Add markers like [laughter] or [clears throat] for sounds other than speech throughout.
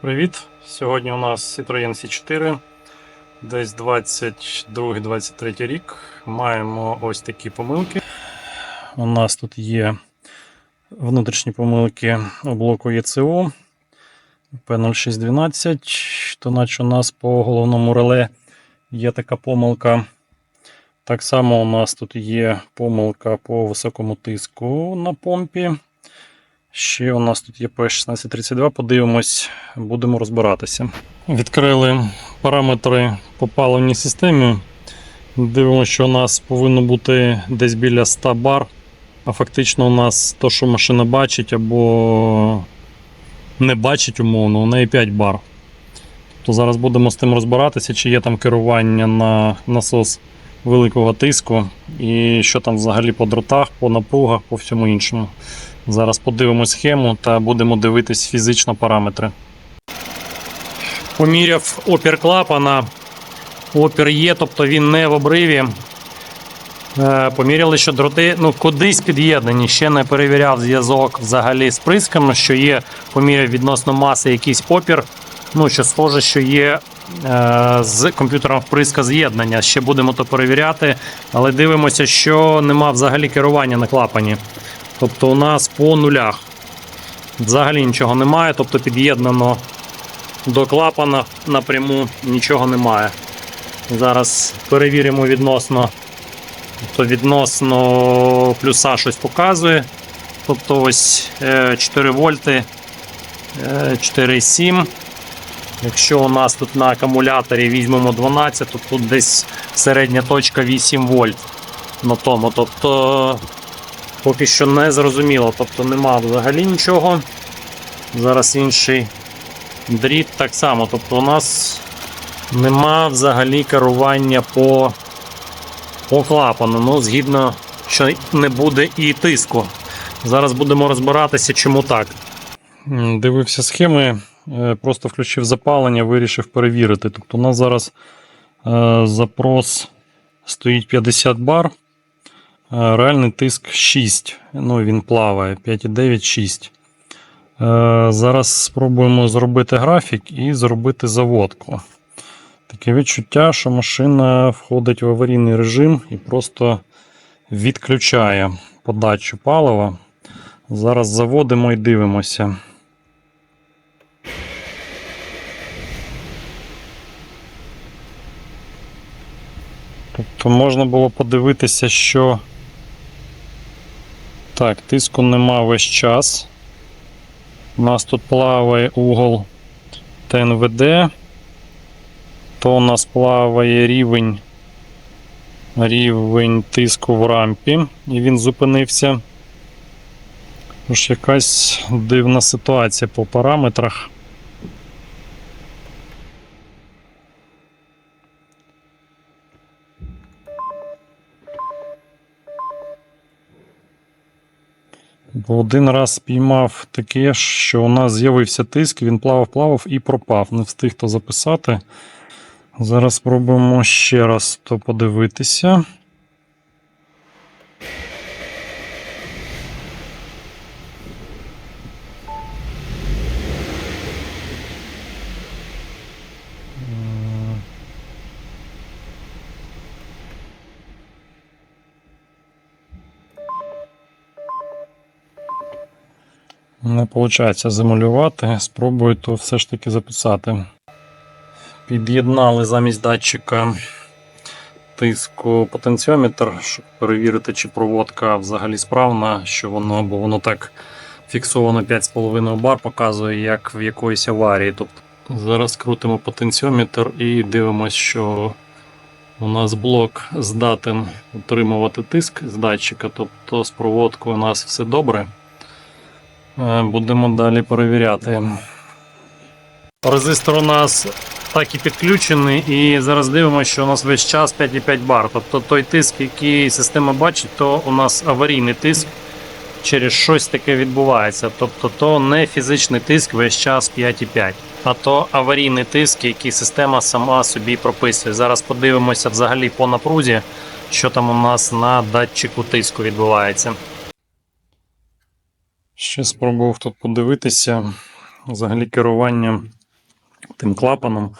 Привіт! Сьогодні у нас Citroën C4, десь 22-23 рік. Маємо ось такі помилки. У нас тут є внутрішні помилки у блоку ЄЦО P0612, то наче у нас по головному реле є така помилка. Так само у нас тут є помилка по високому тиску на помпі. Ще у нас тут є P1632, подивимось, будемо розбиратися. Відкрили параметри по паливній системі. Дивимося, що у нас повинно бути десь біля 100 бар. А фактично у нас то, що машина бачить, або не бачить умовно, у неї 5 бар. То зараз будемо з тим розбиратися, чи є там керування на насос великого тиску, і що там взагалі по дротах, по напругах, по всьому іншому. Зараз подивимось схему та будемо дивитись фізично параметри. Поміряв опір клапана. Опір є, тобто він не в обриві. Е, Поміряли, що дроти ну, кудись під'єднані. Ще не перевіряв зв'язок взагалі з присками, що є поміряв відносно маси якийсь опір. Ну, що схоже, що є з комп'ютером вприска з'єднання. Ще будемо то перевіряти, але дивимося, що нема взагалі керування на клапані. Тобто у нас по нулях. Взагалі нічого немає, тобто під'єднано до клапана напряму нічого немає. Зараз перевіримо відносно. Тобто відносно плюса щось показує. Тобто ось е, 4 вольти, е, 4,7. Якщо у нас тут на акумуляторі візьмемо 12, то тут десь середня точка 8 вольт на тому. Тобто Поки що не зрозуміло, тобто нема взагалі нічого. Зараз інший дріт так само. Тобто у нас нема взагалі керування по, по клапану. Ну, згідно, що не буде і тиску. Зараз будемо розбиратися, чому так. Дивився схеми, просто включив запалення, вирішив перевірити. Тобто у нас зараз е, запрос стоїть 50 бар. Е, Реальний тиск 6. Ну, він плаває 5,9, 6. Е, Зараз спробуємо зробити графік і зробити заводку. Таке відчуття, що машина входить в аварійний режим і просто відключає подачу палива. Зараз заводимо і дивимося. Тобто можна було подивитися, що так, тиску нема весь час. У нас тут плаває угол ТНВД. То у нас плаває рівень рівень тиску в рампі, і він зупинився. Тож якась дивна ситуація по параметрах. Бо один раз спіймав таке, що у нас з'явився тиск, він плавав, плавав і пропав. Не встиг то записати. Зараз спробуємо ще раз то подивитися. Не виходить замалювати. Спробую то все ж таки записати. Під'єднали замість датчика тиску потенціометр, щоб перевірити, чи проводка взагалі справна, що воно, бо воно так фіксовано 5,5 бар, показує, як в якоїсь аварії. Тобто Зараз крутимо потенціометр і дивимося, що у нас блок здатен утримувати тиск з датчика, тобто з проводкою у нас все добре. Е, Будемо далі перевіряти. Резистор у нас так і підключений, і зараз дивимося, що у нас весь час 5,5 бар. Тобто той тиск, який система бачить, то у нас аварійний тиск через щось таке відбувається. Тобто то не фізичний тиск весь час 5,5, а то аварійний тиск, який система сама собі прописує. Зараз подивимося взагалі по напрузі, що там у нас на датчику тиску відбувається. Ще спробував тут подивитися взагалі керування тим клапаном.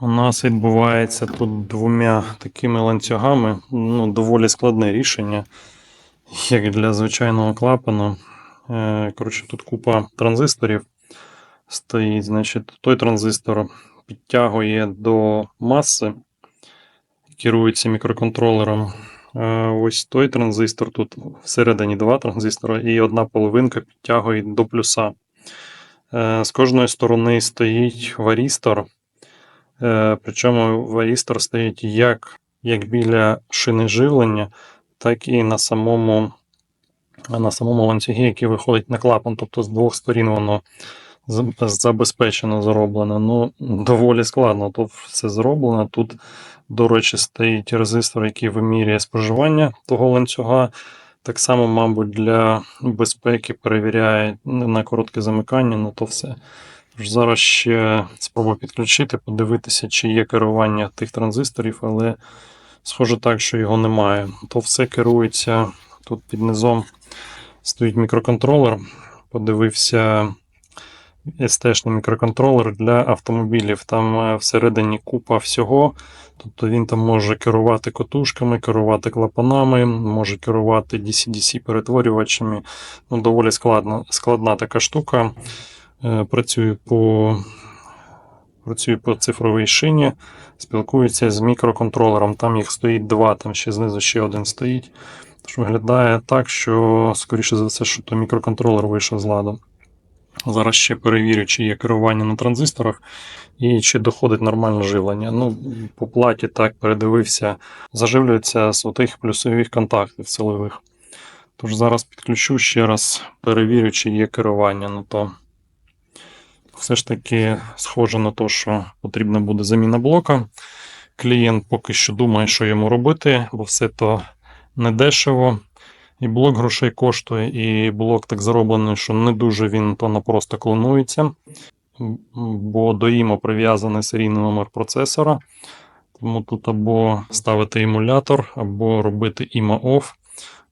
У нас відбувається тут двома такими ланцюгами. Ну, доволі складне рішення, як для звичайного клапана. Е, Коротше, тут купа транзисторів стоїть. Значить, той транзистор підтягує до маси, керується мікроконтролером. Е, Ось той транзистор, тут всередині два транзистора, і одна половинка підтягує до плюса. Е, З кожної сторони стоїть варістор. Е, Причому варістор стоїть як, як біля шини живлення, так і на самому, на самому ланцюгі, який виходить на клапан. Тобто з двох сторін воно забезпечено зроблено. Ну, доволі складно тут все зроблено. Тут, до речі, стоїть резистор, який вимірює споживання того ланцюга. Так само, мабуть, для безпеки перевіряє на коротке замикання, ну то все. Зараз ще спробую підключити, подивитися, чи є керування тих транзисторів, але схоже так, що його немає. То все керується тут під низом стоїть мікроконтролер. Подивився ST-шний мікроконтролер для автомобілів. Там е, всередині купа всього. Тобто він там може керувати котушками, керувати клапанами, може керувати DC-DC перетворювачами. Ну, доволі складна, складна така штука. Е, Працює по, працює по цифровій шині, спілкується з мікроконтролером. Там їх стоїть два, там ще знизу ще один стоїть. Тож виглядає так, що, скоріше за все, що то мікроконтролер вийшов з ладу. Зараз ще перевірю, чи є керування на транзисторах і чи доходить нормальне живлення. Ну, по платі так передивився, заживлюється з отих плюсових контактів силових. Тож зараз підключу ще раз, перевірю, чи є керування на то. Все ж таки схоже на те, що потрібна буде заміна блока. Клієнт поки що думає, що йому робити, бо все то недешево. І блок грошей коштує, і блок так зароблений, що не дуже він то просто клонується, бо до ІМО прив'язаний серійний номер процесора. Тому тут або ставити емулятор, або робити IMA OFF,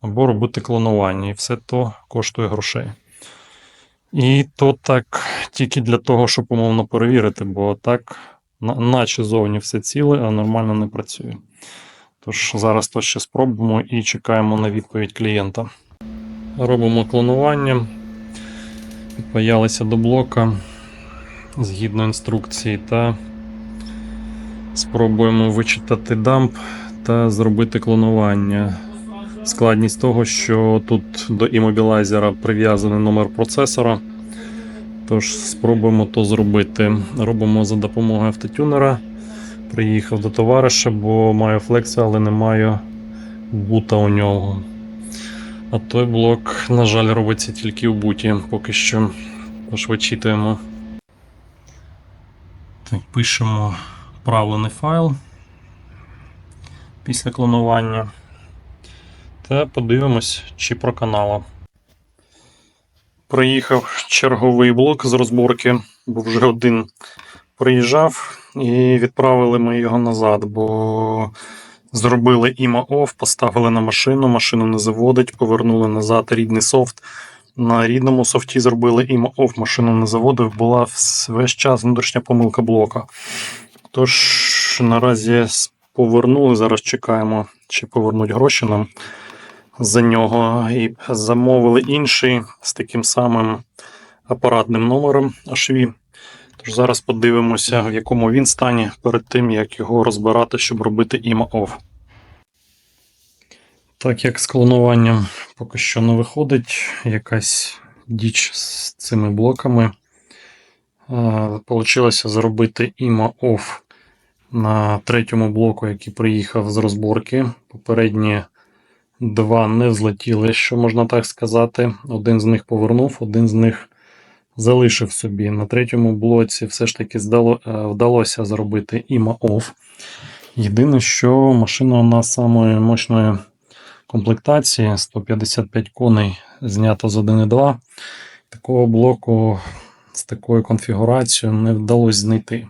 або робити клонування. І все то коштує грошей. І то так тільки для того, щоб умовно перевірити, бо так, наче зовні все ціле, а нормально не працює. Тож зараз то ще спробуємо і чекаємо на відповідь клієнта. Робимо клонування. Підпаялися до блока згідно інструкції та спробуємо вичитати дамп та зробити клонування. Складність того, що тут до імобілайзера прив'язаний номер процесора. Тож спробуємо то зробити. Робимо за допомогою автотюнера. Приїхав до товариша, бо маю флекса, але не маю бута у нього. А той блок, на жаль, робиться тільки в буті поки що. Тож. Так, пишемо правлений файл після клонування. Та подивимось, чи проканало. Приїхав черговий блок з розборки, бо вже один приїжджав, і відправили ми його назад, бо зробили OFF, поставили на машину, машину не заводить, повернули назад рідний софт. На рідному софті зробили OFF, машину не заводив, була весь час внутрішня помилка блока. Тож наразі повернули, зараз чекаємо, чи повернуть гроші нам за нього. І замовили інший з таким самим апаратним номером HV. Тож зараз подивимося, в якому він стані перед тим, як його розбирати, щоб робити OFF. Так як з клонуванням поки що не виходить, якась діч з цими блоками. Получилося зробити OFF на третьому блоку, який приїхав з розборки. Попередні два не взлетіли, що можна так сказати. Один з них повернув, один з них залишив собі. На третьому блоці все ж таки здало, е, вдалося зробити IMA OFF. Єдине, що машина у нас самої мощної комплектації 155 коней знято з 1.2. Такого блоку з такою конфігурацією не вдалося знайти.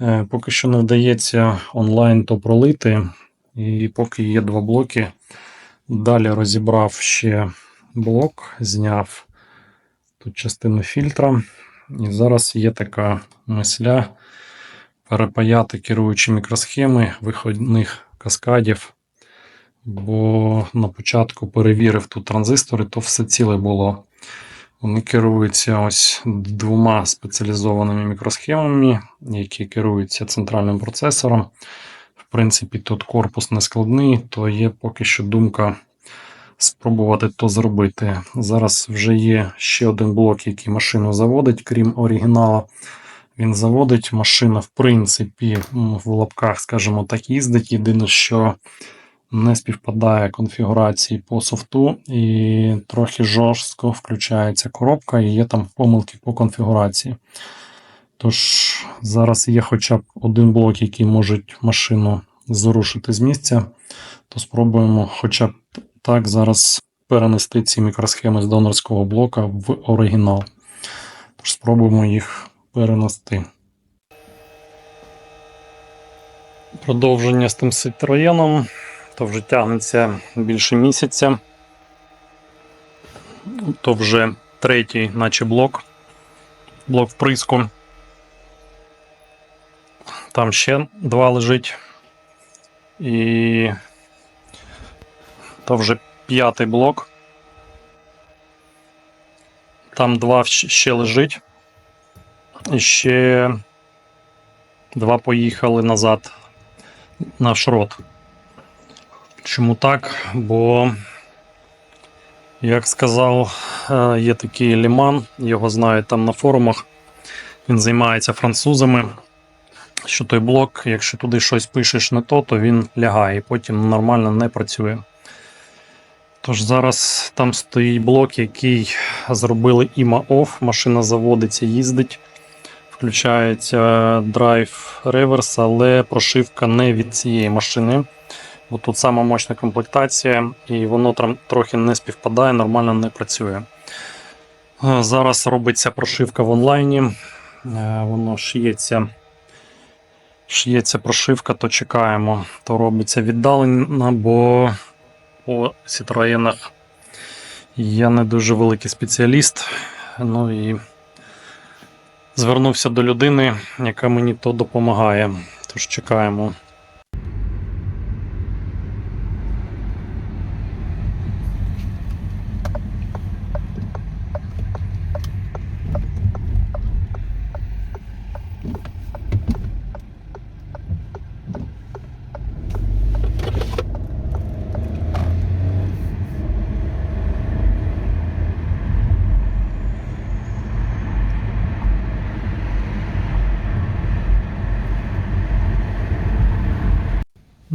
Е, Поки що не вдається онлайн то пролити. І поки є два блоки, далі розібрав ще блок, зняв тут частину фільтра, І зараз є така мисля перепаяти керуючі мікросхеми виходних каскадів. Бо на початку перевірив тут транзистори, то все ціле було. Вони керуються ось двома спеціалізованими мікросхемами, які керуються центральним процесором. В принципі, тут корпус не складний, то є поки що думка спробувати то зробити. Зараз вже є ще один блок, який машину заводить, крім оригінала. Він заводить машина, в принципі, в лапках, скажімо так, їздить. Єдине, що не співпадає конфігурації по софту, і трохи жорстко включається коробка, і є там помилки по конфігурації. Тож зараз є хоча б один блок, який може машину зрушити з місця, то спробуємо хоча б так зараз перенести ці мікросхеми з донорського блока в оригінал. Тож спробуємо їх перенести. Продовження з тим ситроєном. То вже тягнеться більше місяця. То вже третій, наче блок. Блок вприску. Там ще два лежить. І то вже п'ятий блок. Там два ще лежить. І ще два поїхали назад на шрот. Чому так? Бо, як сказав, е, є такий Ліман, його знають там на форумах. Він займається французами. Що той блок, якщо туди щось пишеш не то, то він лягає і потім нормально не працює. Тож зараз там стоїть блок, який зробили IMA OFF, машина заводиться, їздить. Включається драйв реверс, але прошивка не від цієї машини. Бо тут сама мощна комплектація, і воно там трохи не співпадає, нормально не працює. Е, Зараз робиться прошивка в онлайні. Е, Воно шиється. Шиється прошивка, то чекаємо. То робиться віддалено, бо по Сітроєнах. я не дуже великий спеціаліст. Ну і звернувся до людини, яка мені то допомагає. Тож чекаємо.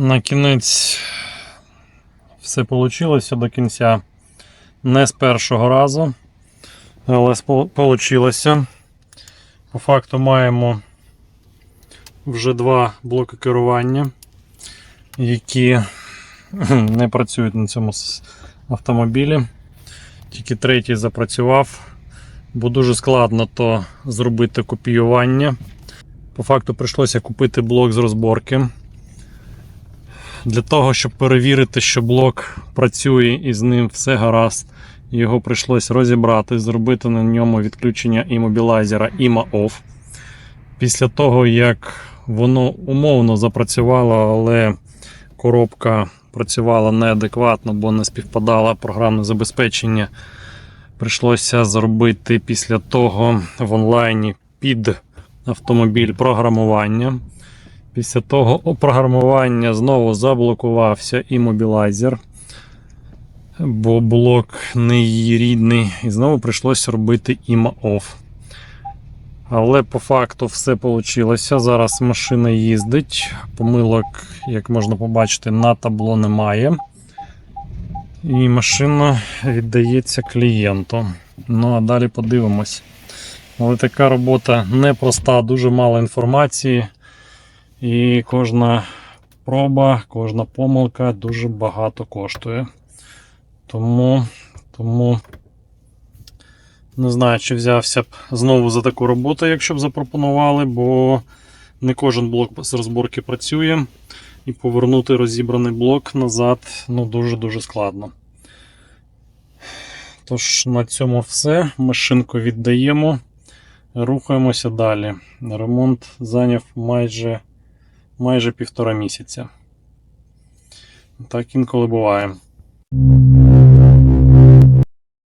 На кінець все вийшло до кінця. Не з першого разу, але вийшло. По факту маємо вже два блоки керування, які [clears throat] не працюють на цьому автомобілі. Тільки третій запрацював, бо дуже складно то зробити копіювання. По факту прийшлося купити блок з розборки. Для того, щоб перевірити, що блок працює і з ним все гаразд, його прийшлося розібрати, зробити на ньому відключення імобілайзера IMA OFF. Після того, як воно умовно запрацювало, але коробка працювала неадекватно, бо не співпадало програмне забезпечення, прийшлося зробити після того в онлайні під автомобіль програмування. Після того опрограмування знову заблокувався імобілайзер, бо блок не її рідний, і знову прийшлося робити OFF. Але по факту все вийшло. Зараз машина їздить. Помилок, як можна побачити, на табло немає. І машина віддається клієнту. Ну а далі подивимось. Але така робота непроста, дуже мало інформації. І кожна проба, кожна помилка дуже багато коштує. Тому, тому не знаю, чи взявся б знову за таку роботу, якщо б запропонували, бо не кожен блок з розборки працює. І повернути розібраний блок назад ну, дуже-дуже складно. Тож, на цьому все. Машинку віддаємо. Рухаємося далі. Ремонт зайняв майже, майже півтора місяця. Так інколи буває.